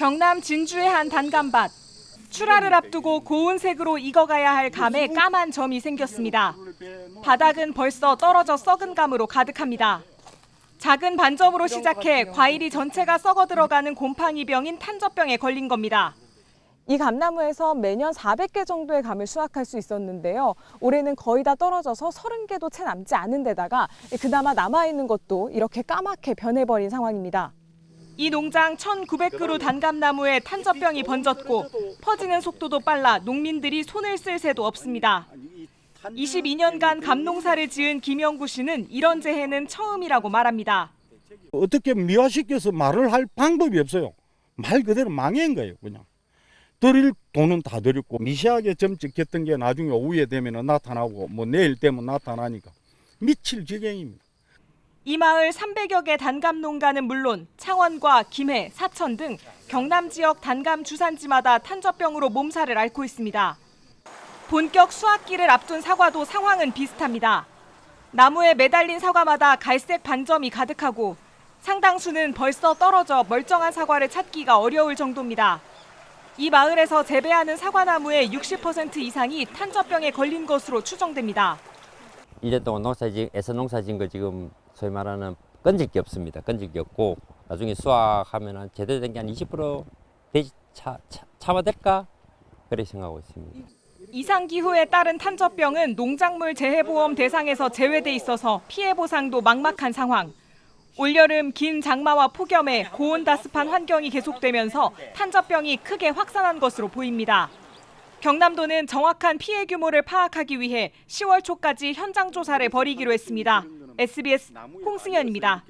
경남 진주의 한 단감밭. 출하를 앞두고 고운 색으로 익어가야 할 감에 까만 점이 생겼습니다. 바닥은 벌써 떨어져 썩은 감으로 가득합니다. 작은 반점으로 시작해 과일이 전체가 썩어 들어가는 곰팡이 병인 탄저병에 걸린 겁니다. 이 감나무에서 매년 400개 정도의 감을 수확할 수 있었는데요. 올해는 거의 다 떨어져서 30개도 채 남지 않은 데다가 그나마 남아있는 것도 이렇게 까맣게 변해버린 상황입니다. 이 농장 1,900그루 단감나무에 탄저병이 번졌고 퍼지는 속도도 빨라 농민들이 손을 쓸 새도 없습니다. 22년간 감농사를 지은 김영구 씨는 이런 재해는 처음이라고 말합니다. 어떻게 미화시켜서 말을 할 방법이 없어요. 말 그대로 망한 거예요, 그냥. 드릴 돈은 다 드렸고 미세하게 점 찍혔던 게 나중에 오후에 되면 나타나고 뭐 내일 되면 나타나니까 미칠 지경입니다. 이 마을 300여 개 단감 농가는 물론 창원과 김해, 사천 등 경남 지역 단감 주산지마다 탄저병으로 몸살을 앓고 있습니다. 본격 수확기를 앞둔 사과도 상황은 비슷합니다. 나무에 매달린 사과마다 갈색 반점이 가득하고 상당수는 벌써 떨어져 멀쩡한 사과를 찾기가 어려울 정도입니다. 이 마을에서 재배하는 사과나무의 60% 이상이 탄저병에 걸린 것으로 추정됩니다. 1년 동안 농사지 애서 농사진 거 지금 소위 말하는 건질 게 없습니다. 건질 게 없고 나중에 수확하면 제대로 된게 한 20% 되지 차, 차, 차화될까 그렇게 생각하고 있습니다. 이상 기후에 따른 탄저병은 농작물 재해보험 대상에서 제외돼 있어서 피해 보상도 막막한 상황. 올여름 긴 장마와 폭염에 고온다습한 환경이 계속되면서 탄저병이 크게 확산한 것으로 보입니다. 경남도는 정확한 피해 규모를 파악하기 위해 10월 초까지 현장 조사를 벌이기로 했습니다. SBS 홍승현입니다.